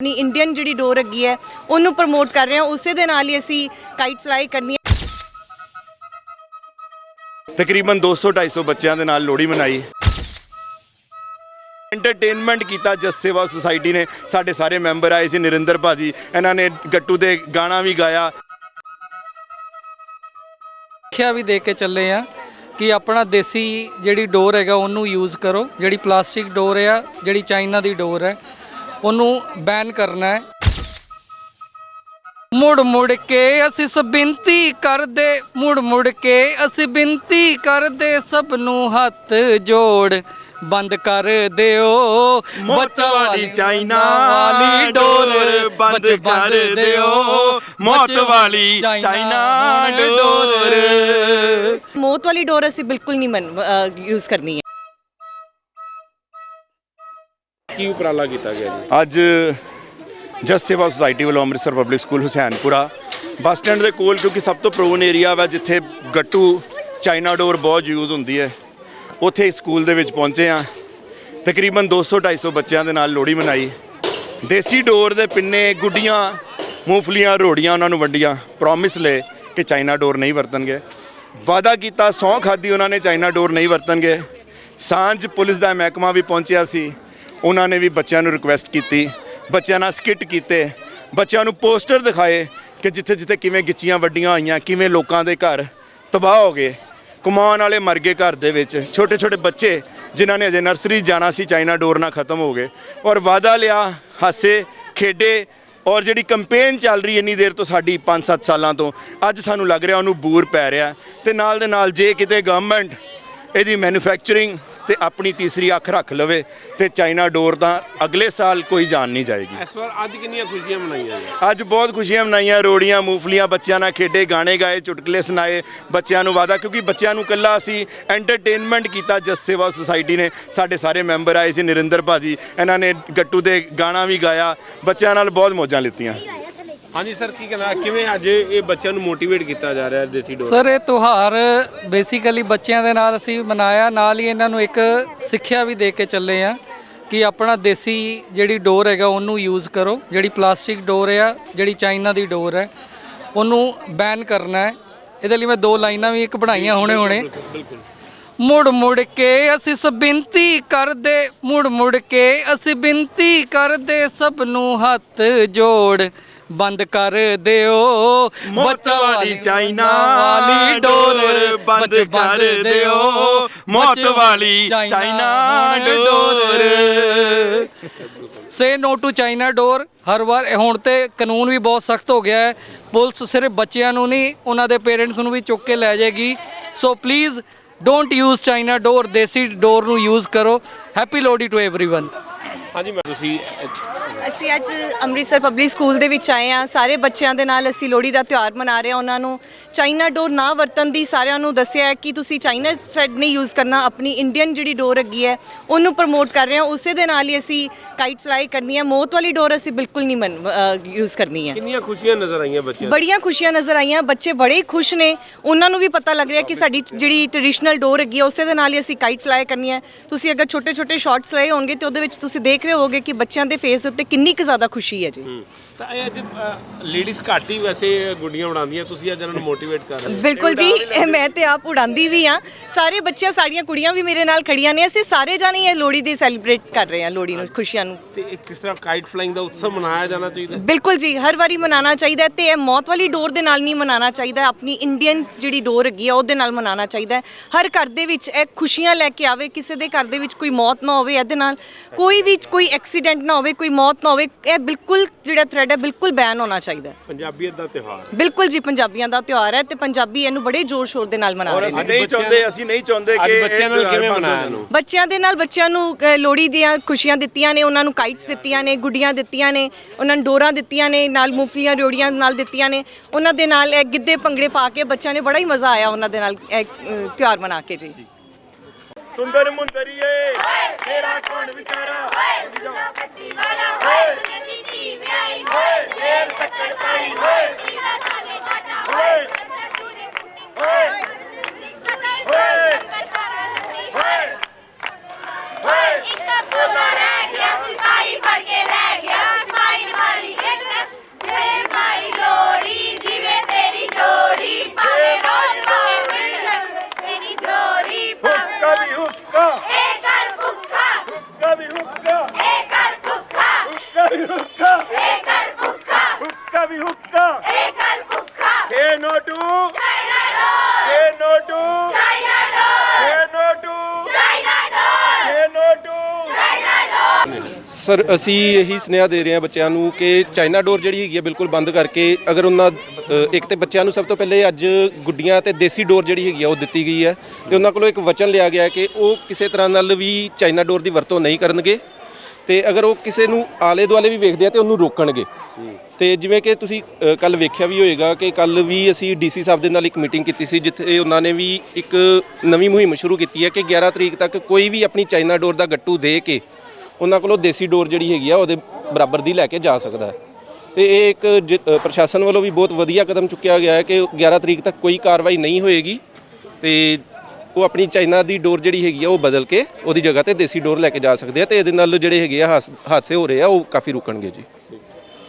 ਆਪਣੀ ਇੰਡੀਅਨ ਜਿਹੜੀ ਡੋਰ ਹੈਗੀ ਹੈ ਉਹਨੂੰ ਪ੍ਰਮੋਟ ਕਰ ਰਹੇ ਹਾਂ। ਉਸੇ ਦੇ ਨਾਲ ਹੀ ਅਸੀਂ ਕਾਈਟ ਫਲਾਈ ਕਰਨੀ ਹੈ। ਤਕਰੀਬਨ 200 250 ਬੱਚਿਆਂ ਦੇ ਨਾਲ ਲੋਹੜੀ ਮਨਾਈ। ਐਂਟਰਟੇਨਮੈਂਟ ਕੀਤਾ ਜਸ ਸੇਵਾ ਸੁਸਾਇਟੀ ਨੇ। ਸਾਡੇ ਸਾਰੇ ਮੈਂਬਰ ਆਏ ਸੀ ਨਰਿੰਦਰ ਭਾਜੀ। ਇਹਨਾਂ ਨੇ ਗੱਟੂ ਦੇ ਗਾਣਾ ਵੀ ਗਾਇਆ। ਸਿੱਖਿਆ ਵੀ ਦੇ ਕੇ ਚੱਲੇ ਆ ਕਿ ਆਪਣਾ ਦੇਸੀ ਜਿਹੜੀ ਡੋਰ ਹੈਗਾ ਉਹਨੂੰ ਯੂਜ਼ ਕਰੋ। ਜਿਹੜੀ ਪਲਾਸਟਿਕ ਡੋਰ ਆ ਜਿਹੜੀ ਚਾਈਨਾ ਦੀ ਡੋਰ ਹੈ ਉਹਨੂੰ ਬੈਨ ਕਰਨਾ ਹੈ। ਮੁੜ ਮੁੜ ਕੇ ਅਸੀਂ ਸਭ ਬੇਨਤੀ ਕਰਦੇ ਮੁੜ ਮੁੜ ਕੇ ਅਸੀਂ ਬੇਨਤੀ ਕਰਦੇ ਸਭ ਨੂੰ ਹੱਥ ਜੋੜ। ਬੰਦ ਕਰ ਦਿਓ। ਮੌਤ ਵਾਲੀ ਚਾਈਨਾ ਵਾਲੀ ਡੋਰ ਬੰਦ ਕਰ ਦਿਓ। ਮੌਤ ਵਾਲੀ ਚਾਈਨਾ ਡੋਰ ਮੌਤ ਵਾਲੀ ਡੋਰ ਅਸੀਂ ਬਿਲਕੁਲ ਨਹੀਂ ਯੂਜ਼ ਕਰਨੀ ਹੈ। ਕੀ ਉਪਰਾਲਾ ਕੀਤਾ ਗਿਆ ਜੀ? ਅੱਜ ਜਸ ਸੇਵਾ ਸੁਸਾਇਟੀ ਵੱਲੋਂ Amritsar public school Hussainpura bus stand ਦੇ ਕੋਲ, ਕਿਉਂਕਿ ਸਭ ਤੋਂ ਪ੍ਰੋਨ ਏਰੀਆ ਵਾ ਜਿੱਥੇ ਗੱਟੂ ਚਾਈਨਾ ਡੋਰ ਬਹੁਤ ਯੂਜ਼ ਹੁੰਦੀ ਹੈ, ਉੱਥੇ ਸਕੂਲ ਦੇ ਵਿੱਚ ਪਹੁੰਚੇ ਆ ਤਕਰੀਬਨ 200 250 ਬੱਚਿਆਂ ਦੇ ਨਾਲ ਲੋਹੜੀ ਮਨਾਈ। ਦੇਸੀ ਡੋਰ ਦੇ ਪਿੰਨੇ, ਗੁੱਡੀਆਂ, ਮੂੰਗਫਲੀਆਂ, ਰੋੜੀਆਂ ਉਹਨਾਂ ਨੂੰ ਵੰਡੀਆਂ। ਪ੍ਰੋਮਿਸ ਲਏ ਕਿ ਚਾਈਨਾ ਡੋਰ ਨਹੀਂ ਵਰਤਣਗੇ। ਵਾਅਦਾ ਕੀਤਾ, ਸਹੁੰ ਖਾਦੀ ਉਹਨਾਂ ਨੇ, ਚਾਈਨਾ ਡੋਰ ਨਹੀਂ ਵਰਤਣਗੇ। ਸਾਂਝ ਪੁਲਿਸ ਦਾ ਮਹਿਕਮਾ ਵੀ ਪਹੁੰਚਿਆ ਸੀ। ਉਹਨਾਂ ਨੇ ਵੀ ਬੱਚਿਆਂ ਨੂੰ ਰਿਕੁਐਸਟ ਕੀਤੀ, ਬੱਚਿਆਂ ਨਾਲ ਸਕਿੱਟ ਕੀਤੇ, ਬੱਚਿਆਂ ਨੂੰ ਪੋਸਟਰ ਦਿਖਾਏ ਕਿ ਜਿੱਥੇ ਜਿੱਥੇ ਕਿਵੇਂ ਗਿੱਚੀਆਂ ਵੱਡੀਆਂ ਹੋਈਆਂ, ਕਿਵੇਂ ਲੋਕਾਂ ਦੇ ਘਰ ਤਬਾਹ ਹੋ ਗਏ। ਕਮਾਉਣ ਵਾਲੇ ਮਰ ਗਏ ਘਰ ਦੇ ਵਿੱਚ। ਛੋਟੇ ਛੋਟੇ ਬੱਚੇ ਜਿਨ੍ਹਾਂ ਨੇ ਅਜੇ ਨਰਸਰੀ ਜਾਣਾ ਸੀ, ਚਾਈਨਾ ਡੋਰ ਨਾਲ ਖਤਮ ਹੋ ਗਏ। ਔਰ ਵਾਅਦਾ ਲਿਆ, ਹਾਸੇ, ਖੇਡੇ ਔਰ ਜਿਹੜੀ ਕੰਪੇਨ ਚੱਲ ਰਹੀ ਇੰਨੀ ਦੇਰ ਤੋਂ ਸਾਡੀ 5-7 ਸਾਲਾਂ ਤੋਂ, ਅੱਜ ਸਾਨੂੰ ਲੱਗ ਰਿਹਾ ਉਹਨੂੰ ਬੂਰ ਪੈ ਰਿਹਾ। ਤੇ ਨਾਲ ਦੇ ਨਾਲ ਜੇ ਕਿਤੇ ਗਵਰਨਮੈਂਟ ਇਹਦੀ ਮੈਨੂਫੈਕਚਰਿੰਗ ਤੇ ਆਪਣੀ ਤੀਸਰੀ ਅੱਖ ਰੱਖ ਲਵੇ ਤੇ ਚਾਈਨਾ ਡੋਰ ਤਾਂ ਅਗਲੇ ਸਾਲ ਕੋਈ ਜਾਨ ਨਹੀਂ ਜਾਏਗੀ। ਇਸ ਵਾਰ ਅੱਜ ਕਿੰਨੀਆਂ ਖੁਸ਼ੀਆਂ ਮਨਾਈਆਂ ਜੀ ਅੱਜ ਬਹੁਤ ਖੁਸ਼ੀਆਂ ਮਨਾਈਆਂ ਰੋੜੀਆਂ ਮੂੰਗਫਲੀਆਂ ਬੱਚਿਆਂ ਨਾਲ ਖੇਡੇ ਗਾਣੇ ਗਾਏ ਚੁਟਕਲੇ ਸੁਣਾਏ ਬੱਚਿਆਂ ਨੂੰ ਵਾਦਾ ਕਿਉਂਕਿ ਬੱਚਿਆਂ ਨੂੰ ਕੱਲਾ ਅਸੀਂ ਐਂਟਰਟੇਨਮੈਂਟ ਕੀਤਾ ਜਸ ਸੇਵਾ ਸੁਸਾਇਟੀ ਨੇ। ਸਾਡੇ ਸਾਰੇ ਮੈਂਬਰ ਆਏ ਸੀ ਨਰਿੰਦਰ ਭਾਜੀ ਇਹਨਾਂ ਨੇ ਗੱਟੂ ਦੇ ਗਾਣਾ ਵੀ ਗਾਇਆ ਬੱਚਿਆਂ ਨਾਲ ਬਹੁਤ ਮੌਜਾਂ ਲਿੱਤੀਆਂ। ਹਾਂਜੀ ਸਰ ਕੀ ਕਹਿਣਾ ਕਿਵੇਂ ਅੱਜ ਇਹ ਬੱਚਿਆਂ ਨੂੰ ਮੋਟੀਵੇਟ ਕੀਤਾ ਜਾ ਰਿਹਾ ਦੇਸੀ ਡੋਰ ਸਰ ਇਹ ਤਿਉਹਾਰ ਬੇਸਿਕਲੀ ਬੱਚਿਆਂ ਦੇ ਨਾਲ ਅਸੀਂ ਮਨਾਇਆ ਨਾਲ ਹੀ ਇਹਨਾਂ ਨੂੰ ਇੱਕ ਸਿੱਖਿਆ ਵੀ ਦੇ ਕੇ ਚੱਲੇ ਆ ਕਿ ਆਪਣਾ ਦੇਸੀ ਜਿਹੜੀ ਡੋਰ ਹੈਗਾ ਉਹਨੂੰ ਯੂਜ਼ ਕਰੋ। ਜਿਹੜੀ ਪਲਾਸਟਿਕ ਡੋਰ ਆ ਜਿਹੜੀ ਚਾਈਨਾ ਦੀ ਡੋਰ ਹੈ ਉਹਨੂੰ ਬੈਨ ਕਰਨਾ ਹੈ। ਇਹਦੇ ਲਈ ਮੈਂ ਦੋ ਲਾਈਨਾਂ ਵੀ ਇੱਕ ਬਣਾਈਆਂ ਹੁਣੇ ਹੁਣੇ ਬਿਲਕੁਲ ਮੁੜ ਮੁੜ ਕੇ ਅਸੀਂ ਸਭ ਬੇਨਤੀ ਕਰਦੇ ਮੁੜ ਮੁੜ ਕੇ ਅਸੀਂ ਬੇਨਤੀ ਕਰਦੇ ਸਭ ਨੂੰ ਹੱਥ ਜੋੜ। ਬੰਦ ਕਰ ਦਿਓ ਮੌਤ ਬੱਚਾ ਵਾਲੀ ਚਾਈਨਾ ਵਾਲੀ ਡੋਰ ਬੰਦ ਕਰ ਦਿਓ ਮੌਤ ਵਾਲੀ ਚਾਈਨਾ ਡੋਰ ਸੇ ਨੋ ਟੂ ਚਾਈਨਾ ਡੋਰ ਹਰ ਵਾਰ ਇਹ ਹੁਣ ਤੇ ਕਾਨੂੰਨ ਵੀ ਬਹੁਤ ਸਖਤ ਹੋ ਗਿਆ ਹੈ ਪੁਲਿਸ ਸਿਰਫ ਬੱਚਿਆਂ ਨੂੰ ਨਹੀਂ ਉਹਨਾਂ ਦੇ ਪੇਰੈਂਟਸ ਨੂੰ ਵੀ ਚੁੱਕ ਕੇ ਲੈ ਜਾਏਗੀ so please don't use China ਡੋਰ ਦੇਸੀ ਡੋਰ ਨੂੰ ਯੂਜ਼ ਕਰੋ ਹੈਪੀ ਲੋਹੜੀ ਟੂ एवरीवन ਹਾਂਜੀ ਮੈਂ ਤੁਸੀਂ ਅਸੀਂ ਅੱਜ ਅੰਮ੍ਰਿਤਸਰ ਪਬਲਿਕ ਸਕੂਲ ਦੇ ਵਿੱਚ ਆਏ ਆ ਸਾਰੇ ਬੱਚਿਆਂ ਦੇ ਨਾਲ ਅਸੀਂ ਲੋਹੜੀ ਦਾ ਤਿਉਹਾਰ ਮਨਾ ਰਹੇ ਹਾਂ। ਉਹਨਾਂ ਨੂੰ ਚਾਈਨਾ ਡੋਰ ਨਾ ਵਰਤਣ ਦੀ ਸਾਰਿਆਂ ਨੂੰ ਦੱਸਿਆ ਹੈ ਕਿ ਤੁਸੀਂ ਚਾਈਨਾ ਥ੍ਰੈਡ ਨਹੀਂ ਯੂਜ਼ ਕਰਨਾ। ਆਪਣੀ ਇੰਡੀਅਨ ਜਿਹੜੀ ਡੋਰ ਹੈਗੀ ਹੈ ਉਹਨੂੰ ਪ੍ਰਮੋਟ ਕਰ ਰਹੇ ਹਾਂ। ਉਸੇ ਦੇ ਨਾਲ ਹੀ ਅਸੀਂ ਕਾਈਟ ਫਲਾਈ ਕਰਨੀ ਹੈ। ਮੌਤ ਵਾਲੀ ਡੋਰ ਅਸੀਂ ਬਿਲਕੁਲ ਨਹੀਂ ਯੂਜ਼ ਕਰਨੀ ਹੈ। ਕਿੰਨੀਆਂ ਖੁਸ਼ੀਆਂ ਨਜ਼ਰ ਆਈਆਂ ਬੱਚਿਆਂ ਬੜੀਆਂ ਖੁਸ਼ੀਆਂ ਨਜ਼ਰ ਆਈਆਂ। ਬੱਚੇ ਬੜੇ ਖੁਸ਼ ਨੇ। ਉਹਨਾਂ ਨੂੰ ਵੀ ਪਤਾ ਲੱਗ ਰਿਹਾ ਕਿ ਸਾਡੀ ਜਿਹੜੀ ਟ੍ਰੈਡੀਸ਼ਨਲ ਡੋਰ ਹੈਗੀ ਹੈ ਉਸੇ ਦੇ ਨਾਲ ਹੀ ਅਸੀਂ ਕਾਈਟ ਫਲਾਈ ਕਰਨੀ ਹੈ। ਤੁਸੀਂ ਅਗਰ ਛੋਟੇ ਛੋਟੇ ਸ਼ਾਰਟਸ ਲਏ ਹੋਣਗੇ ਤੇ ਉਹਦੇ ਵਿੱਚ ਤੁਸੀਂ ਦੇਖ ਰਹੇ ਹੋਵੋਗੇ ਕਿ ਬੱਚਿਆਂ ਦੇ ਫੇਸ ਉੱਤੇ ਕਿੰਨੀ ਕੁ ਜ਼ਿਆਦਾ ਖੁਸ਼ੀ ਹੈ ਜੀ। ਤਾਂ ਇਹ ਅੱਜ ਲੇਡੀਜ਼ ਘੱਟ ਹੀ ਵੈਸੇ ਗੁੱਡੀਆਂ ਉਡਾਉਂਦੀਆਂ ਤੁਸੀਂ ਅੱਜ ਇਹਨਾਂ ਨੂੰ ਮੋਟੀਵੇਟ ਕਰ ਰਹੇ ਹੋ। ਬਿਲਕੁਲ ਜੀ ਇਹ ਮੈਂ ਤੇ ਆਪ ਉਡਾਉਂਦੀ ਵੀ ਆ ਸਾਰੇ ਬੱਚਿਆਂ ਸਾਡੀਆਂ ਕੁੜੀਆਂ ਵੀ ਮੇਰੇ ਨਾਲ ਖੜੀਆਂ ਨੇ। ਅਸੀਂ ਸਾਰੇ ਜਾਣੇ ਇਹ ਲੋਹੜੀ ਦੀ ਸੈਲੀਬ੍ਰੇਟ ਕਰ ਰਹੇ ਹਾਂ ਲੋਹੜੀ ਨੂੰ ਖੁਸ਼ੀਆਂ ਨੂੰ। ਤੇ ਇਹ ਕਿਸ ਤਰ੍ਹਾਂ ਕਾਈਟ ਫਲਾਈਂਗ ਦਾ ਉਤਸਵ ਮਨਾਇਆ ਜਾਣਾ ਚਾਹੀਦਾ? ਬਿਲਕੁਲ ਜੀ ਹਰ ਵਾਰੀ ਮਨਾਉਣਾ ਚਾਹੀਦਾ ਤੇ ਇਹ ਮੌਤ ਵਾਲੀ ਡੋਰ ਦੇ ਨਾਲ ਨਹੀਂ ਮਨਾਉਣਾ ਚਾਹੀਦਾ। ਆਪਣੀ ਇੰਡੀਅਨ ਜਿਹੜੀ ਡੋਰ ਹੈਗੀ ਆ ਉਹਦੇ ਨਾਲ ਮਨਾਉਣਾ ਚਾਹੀਦਾ ਹਰ ਘਰ ਦੇ ਵਿੱਚ ਇਹ ਖੁਸ਼ੀਆਂ ਲੈ ਕੇ ਆਵੇ ਕਿਸੇ ਦੇ ਘਰ ਦੇ ਵਿੱਚ ਕੋਈ ਮੌਤ ਨਾ ਹੋਵੇ ਇਹਦੇ ਨਾਲ। ਕੋਈ ਵੀ ਕੋਈ ਐਕਸੀਡੈਂਟ ਨਾ ਹੋਵੇ ਕੋਈ ਮੌਤ ਨਾ ਹੋਵੇ ਇਹ ਬਿਲਕੁਲ ਜਿਹੜਾ ਥ੍ਰੈਡ ਹੈ ਬਿਲਕੁਲ ਬੈਨ ਹੋਣਾ ਚਾਹੀਦਾ ਹੈ। ਪੰਜਾਬੀਅਤ ਦਾ ਤਿਉਹਾਰ। ਬਿਲਕੁਲ ਜੀ ਪੰਜਾਬੀਆਂ ਦਾ ਤਿਉਹਾਰ ਹੈ ਤੇ ਪੰਜਾਬੀ ਇਹਨੂੰ ਬੜੇ ਜ਼ੋਰ ਸ਼ੋਰ ਦੇ ਨਾਲ ਮਨਾ ਰਹੇ ਨੇ। ਅਸੀਂ ਨਹੀਂ ਚਾਹੁੰਦੇ ਅਸੀਂ ਨਹੀਂ ਚਾਹੁੰਦੇ ਅੱਜ ਕਿ ਬੱਚਿਆਂ ਨਾਲ ਕਿਵੇਂ ਮਨਾਇਆ? ਇਹਨੂੰ ਬੱਚਿਆਂ ਦੇ ਨਾਲ ਬੱਚਿਆਂ ਨੂੰ ਅ, ਲੋਹੜੀ ਦੀਆਂ ਖੁਸ਼ੀਆਂ ਦਿੱਤੀਆਂ ਨੇ ਉਹਨਾਂ ਨੂੰ ਕਾਈਟਸ ਦਿੱਤੀਆਂ ਨੇ ਗੁੱਡੀਆਂ ਦਿੱਤੀਆਂ ਨੇ ਉਹਨਾਂ ਨੂੰ ਡੋਰਾਂ ਦਿੱਤੀਆਂ ਨੇ ਨਾਲ ਮੂੰਗਫਲੀਆਂ ਰਿਓੜੀਆਂ ਨਾਲ ਦਿੱਤੀਆਂ ਨੇ ਉਹਨਾਂ ਦੇ ਨਾਲ ਇਹ ਗਿੱਧੇ ਭੰਗੜੇ ਪਾ ਕੇ ਬੱਚਿਆਂ ਨੇ ਬੜਾ ਹੀ ਮਜ਼ਾ ਆਇਆ ਉਹਨਾਂ ਦੇ ਨਾਲ ਇਹ ਅ, ਤਿਉਹਾਰ ਮਨਾ ਕੇ ਜੀ। ਸੁੰਦਰ ਮੁੰਦਰੀਏ ਤੇਰਾ ਕੌਣ ਵਿਚਾਰਾ? Free ਇਹ ਕਰ ਭੁੱਖਾ ਸੇ ਨੋ ਟੂ ਚਾਈਨਾ ਡੋਰ। ਸੇ ਨੋ ਟੂ ਚਾਈਨਾ ਡੋਰ। ਸੇ ਨੋ ਟੂ ਚਾਈਨਾ ਡੋਰ। ਸੇ ਨੋ ਟੂ ਚਾਈਨਾ ਡੋਰ। ਸਰ ਅਸੀਂ ਇਹੀ ਸੁਨੇਹਾ ਦੇ ਰਹੇ ਹਾਂ ਬੱਚਿਆਂ ਨੂੰ ਕਿ ਚਾਈਨਾ ਡੋਰ ਜਿਹੜੀ ਹੈਗੀ ਹੈ ਬਿਲਕੁਲ ਬੰਦ ਕਰਕੇ ਅਗਰ ਉਹਨਾਂ ਇੱਕ ਤੇ ਬੱਚਿਆਂ ਨੂੰ ਸਭ ਤੋਂ ਪਹਿਲੇ ਅੱਜ ਗੁੱਡੀਆਂ ਤੇ ਦੇਸੀ ਡੋਰ ਜਿਹੜੀ ਹੈਗੀ ਆ ਉਹ ਦਿੱਤੀ ਗਈ ਹੈ ਤੇ ਉਹਨਾਂ ਕੋਲੋਂ ਇੱਕ ਵਚਨ ਲਿਆ ਗਿਆ ਕਿ ਉਹ ਕਿਸੇ ਤਰ੍ਹਾਂ ਨਾਲ ਵੀ ਚਾਈਨਾ ਡੋਰ ਦੀ ਵਰਤੋਂ ਨਹੀਂ ਕਰਨਗੇ। ਤੇ ਅਗਰ ਉਹ ਕਿਸੇ ਨੂੰ ਆਲੇ ਦੁਆਲੇ ਵੀ ਵੇਖਦੇ ਆ ਤੇ ਉਹਨੂੰ ਰੋਕਣਗੇ। ਤੇ ਜਿਵੇਂ ਕਿ ਤੁਸੀਂ ਕੱਲ ਵੇਖਿਆ ਵੀ ਹੋਏਗਾ ਕਿ ਕੱਲ ਵੀ ਅਸੀਂ ਡੀਸੀ ਸਾਹਿਬ ਦੇ ਨਾਲ ਇੱਕ ਮੀਟਿੰਗ ਕੀਤੀ ਸੀ ਜਿੱਥੇ ਉਹਨਾਂ ਨੇ ਵੀ ਇੱਕ ਨਵੀਂ ਮੁਹਿੰਮ ਸ਼ੁਰੂ ਕੀਤੀ ਹੈ ਕਿ 11 ਤਰੀਕ ਤੱਕ ਕੋਈ ਵੀ ਆਪਣੀ ਚਾਈਨਾ ਡੋਰ ਦਾ ਗੱਟੂ ਦੇ ਕੇ ਉਹਨਾਂ ਕੋਲੋਂ ਦੇਸੀ ਡੋਰ ਜਿਹੜੀ ਹੈਗੀ ਆ ਉਹਦੇ ਬਰਾਬਰ ਦੀ ਲੈ ਕੇ ਜਾ ਸਕਦਾ ਹੈ। ਤੇ ਇਹ ਇੱਕ ਪ੍ਰਸ਼ਾਸਨ ਵੱਲੋਂ ਵੀ ਬਹੁਤ ਵਧੀਆ ਕਦਮ ਚੁੱਕਿਆ ਗਿਆ ਹੈ ਕਿ 11 ਤਰੀਕ ਤੱਕ ਕੋਈ ਕਾਰਵਾਈ ਨਹੀਂ ਹੋਏਗੀ ਤੇ ਉਹ ਆਪਣੀ ਚਾਈਨਾ ਦੀ ਡੋਰ ਜਿਹੜੀ ਹੈਗੀ ਆ, ਉਹ ਬਦਲ ਕੇ ਉਹਦੀ ਜਗ੍ਹਾ ਤੇ ਦੇਸੀ ਡੋਰ ਲੈ ਕੇ ਜਾ ਸਕਦੇ ਆ ਤੇ ਇਹਦੇ ਨਾਲ ਜਿਹੜੇ ਹੈਗੇ ਆ ਹਾਸ- ਹਾਦਸੇ ਹੋ ਰਹੇ ਆ, ਉਹ ਕਾਫੀ ਰੁਕਣਗੇ ਜੀ।